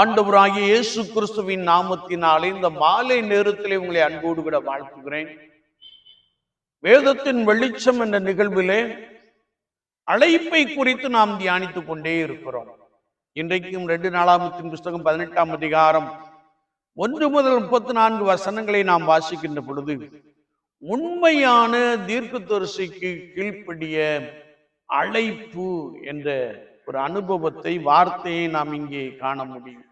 ஆண்டவராகிய இயேசு கிறிஸ்துவின் நாமத்தினாலே இந்த மாலை நேரத்திலே உங்களை அன்போடு கூட வாழ்த்துகிறேன். வேதத்தின் வெளிச்சம் என்ற நிகழ்விலே அழைப்பை குறித்து நாம் தியானித்துக் கொண்டே இருக்கிறோம். இன்றைக்கும் ரெண்டு நாளாமத்தின் புஸ்தகம் பதினெட்டாம் அதிகாரம் ஒன்று முதல் முப்பத்தி நான்கு வசனங்களை நாம் வாசிக்கின்ற பொழுது உண்மையான தீர்க்கதரிசிக்கு கீழ்ப்படிய அழைப்பு என்ற ஒரு அனுபவத்தை வார்த்தையை நாம் இங்கே காண முடியும்.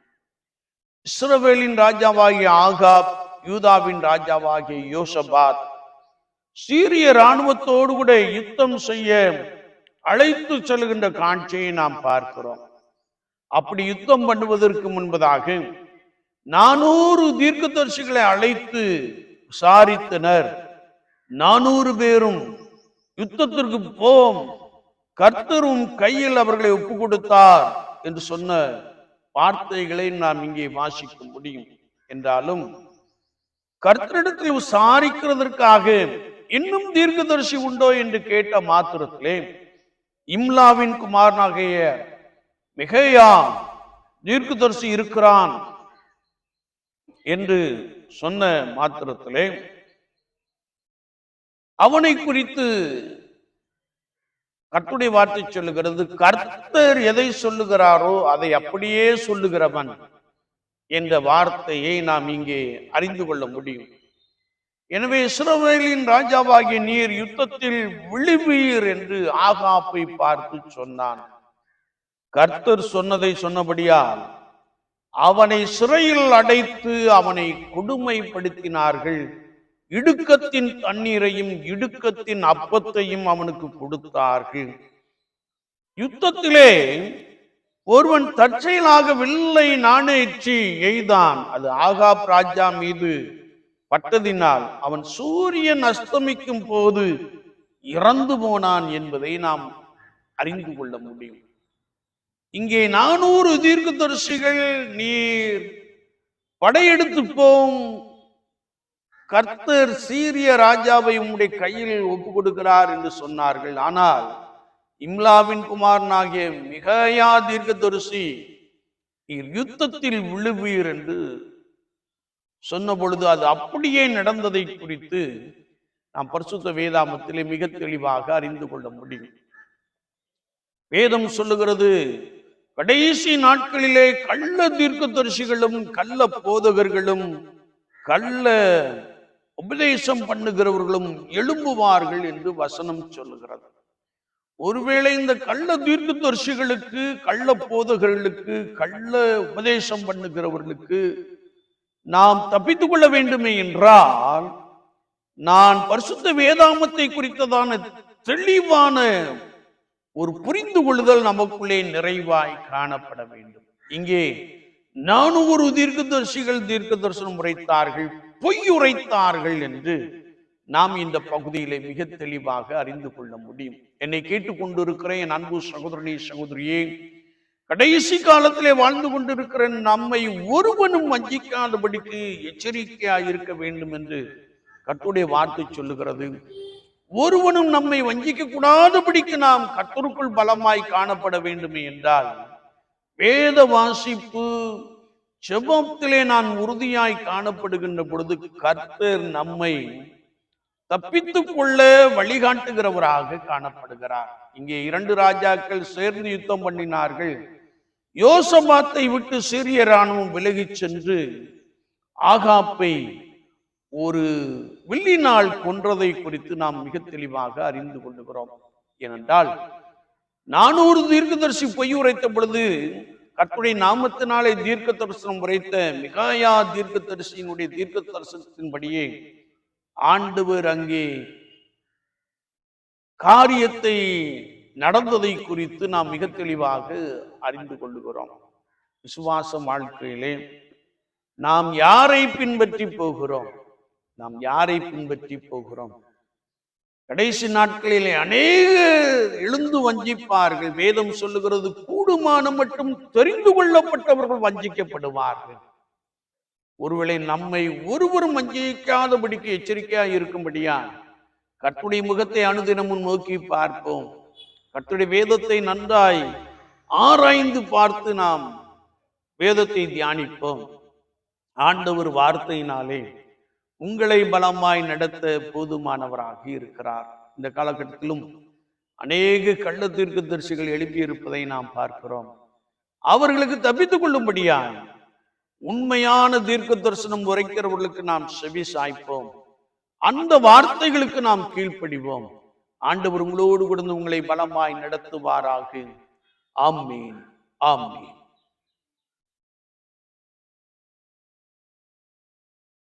இஸ்ரவேலின் ராஜாவாகிய ஆகாப் யூதாவின் ராஜாவாகிய யோசபாத் சீரிய இராணுவத்தோடு கூட யுத்தம் செய்ய அழைத்து செல்கின்ற காட்சியை நாம் பார்க்கிறோம். அப்படி யுத்தம் பண்ணுவதற்கு முன்பதாக நானூறு தீர்க்கதரிசிகளை அழைத்து விசாரித்தனர். நானூறு பேரும் யுத்தத்திற்கு போம் கர்த்தரும் கையில் அவர்களை ஒப்பு கொடுத்தார் என்று சொன்ன வார்த்தைகளை நாம் இங்கே வாசிக்க முடியும். என்றாலும் கர்த்தரிடத்தில் விசாரிக்கிறதற்காக இன்னும் தீர்க்கதரிசி உண்டோ என்று கேட்ட மாத்திரத்திலே இம்லாவின் குமாரனாகிய மிகையா தீர்க்கதரிசி இருக்கிறான் என்று சொன்ன மாத்திரத்திலே அவனை குறித்து கர்த்தருடைய வார்த்தை சொல்லுகிறது கர்த்தர் எதை சொல்லுகிறாரோ அதை அப்படியே சொல்லுகிறவன் என்ற வார்த்தையை நாம் இங்கே அறிந்து கொள்ள முடியும். எனவே இஸ்ரவேலின் ராஜாவாகிய நீர் யுத்தத்தில் விழுவீர் என்று ஆகாப்பை பார்த்து சொன்னான். கர்த்தர் சொன்னதை சொன்னபடியால் அவனை சிறையில் அடைத்து அவனை கொடுமைப்படுத்தினார்கள். இடுக்கத்தின் தண்ணீரையும் இடுக்கத்தின் அப்பத்தையும் அவனுக்கு கொடுத்தார்கள். யுத்தத்திலே ஒருவன் தற்செயலாக வில்லை நாணேற்றி எய்தான். அது ஆகாப் ராஜா மீது பட்டதினால் அவன் சூரியன் அஸ்தமிக்கும் போது இறந்து போனான் என்பதை நாம் அறிந்து கொள்ள முடியும். இங்கே நானூறு தீர்க்கதரிசிகள் நீர் படையெடுத்து போம் கர்த்தர் சீரிய ராஜாவை உம்முடைய கையில் ஒப்பு கொடுக்கிறார் என்று சொன்னார்கள். ஆனால் இம்லாவின் குமாரனாகிய மிகையா தீர்க்கதரிசி யுத்தத்தில் விழுவீர் என்று சொன்ன பொழுது அது அப்படியே நடந்ததை குறித்து நாம் பரிசுத்த வேதாமத்திலே மிக தெளிவாக அறிந்து கொள்ள முடியும். வேதம் சொல்லுகிறது கடைசி நாட்களிலே கள்ள தீர்க்கதரிசிகளும் கள்ள போதகர்களும் கள்ள உபதேசம் பண்ணுகிறவர்களும் எழும்புவார்கள் என்று வசனம் சொல்லுகிறது. ஒருவேளை இந்த கள்ள தீர்க்கதரிசிகளுக்கு கள்ள போதகர்களுக்கு கள்ள உபதேசம் பண்ணுகிறவர்களுக்கு நாம் தப்பித்துக் கொள்ள வேண்டுமே என்றால் நான் பரிசுத்த வேதாமத்தை குறித்ததான தெளிவான ஒரு புரிந்து கொள்ளுதல் நமக்குள்ளே நிறைவாய் காணப்பட வேண்டும். இங்கே நானூறு தீர்க்கதரிசிகள் தீர்க்க தரிசனம் உரைத்தார்கள். பொய்யுரைத்தார்கள் என்று நாம் இந்த பகுதியிலே மிக தெளிவாக அறிந்து கொள்ள முடியும். என்னை கேட்டுக்கொண்டிருக்கிற என் அன்பு சகோதரனே சகோதரியே. கடைசி காலத்திலே வாழ்ந்து கொண்டிருக்கிற நம்மை ஒருவனும் வஞ்சிக்காதபடிக்கு எச்சரிக்கையாக இருக்க வேண்டும் என்று கட்டுடைய வார்த்தை சொல்லுகிறது. ஒருவனும் நம்மை வஞ்சிக்க கூடாதபடிக்கு நாம் கத்தருக்குள் பலமாய் காணப்பட வேண்டுமே என்றால் வேத வாசிப்பு செபத்திலே நான் உறுதியாய் காணப்படுகின்ற பொழுது கர்த்தர் நம்மை தப்பித்துக் கொள்ள வழிகாட்டுகிறவராக காணப்படுகிறார். இங்கே இரண்டு ராஜாக்கள் சேர்ந்து யுத்தம் பண்ணினார்கள். யோசபாத்தை விட்டு சிறிய ராணுவம் விலகிச் சென்று ஆகாப்பை ஒரு வில்லினால் கொன்றதை குறித்து நாம் மிக தெளிவாக அறிந்து கொள்ளுகிறோம். ஏனென்றால் நானூறு தீர்க்கதரிசி பொய் உரைத்த பொழுது கற்புடைய நாமத்தினாலே தீர்க்க தரிசனம் உரைத்த மிகாயா தீர்க்க தரிசியினுடைய தீர்க்க தரிசனத்தின்படியே ஆண்டவர் அங்கே காரியத்தை நடந்ததை குறித்து நாம் மிக தெளிவாக அறிந்து கொள்ளுகிறோம். விசுவாச வாழ்க்கையிலே நாம் யாரை பின்பற்றி போகிறோம்? நாம் யாரை பின்பற்றி போகிறோம்? கடைசி நாட்களிலே அநேக எழுந்து வஞ்சிப்பார்கள். வேதம் சொல்லுகிறது கூடுமான மட்டும் தெரிந்து கொள்ளப்பட்டவர்கள் வஞ்சிக்கப்படுவார்கள். ஒருவேளை நம்மை ஒருவரும் வஞ்சிக்காதபடிக்கு எச்சரிக்கையா இருக்கும்படியா? கட்டுடைய முகத்தை அனுதினமும் நோக்கி பார்ப்போம். கட்டுடைய வேதத்தை நன்றாய் ஆராய்ந்து பார்த்து நாம் வேதத்தை தியானிப்போம். ஆண்டவர் வார்த்தையினாலே உங்களை பலமாய் நடத்த போதுமானவராக இருக்கிறார். இந்த காலகட்டத்திலும் அநேக கள்ள தீர்க்க தரிசிகள் எழுப்பியிருப்பதை நாம் பார்க்கிறோம். அவர்களுக்கு தப்பித்துக் கொள்ளும்படியாய் உண்மையான தீர்க்க தரிசனம் உரைக்கிறவர்களுக்கு நாம் செவி சாய்ப்போம். அந்த வார்த்தைகளுக்கு நாம் கீழ்ப்படிவோம். ஆண்டவர் உங்களோடு கொடுத்து உங்களை பலமாய் நடத்துவாராக. ஆமீன். ஆமீன்.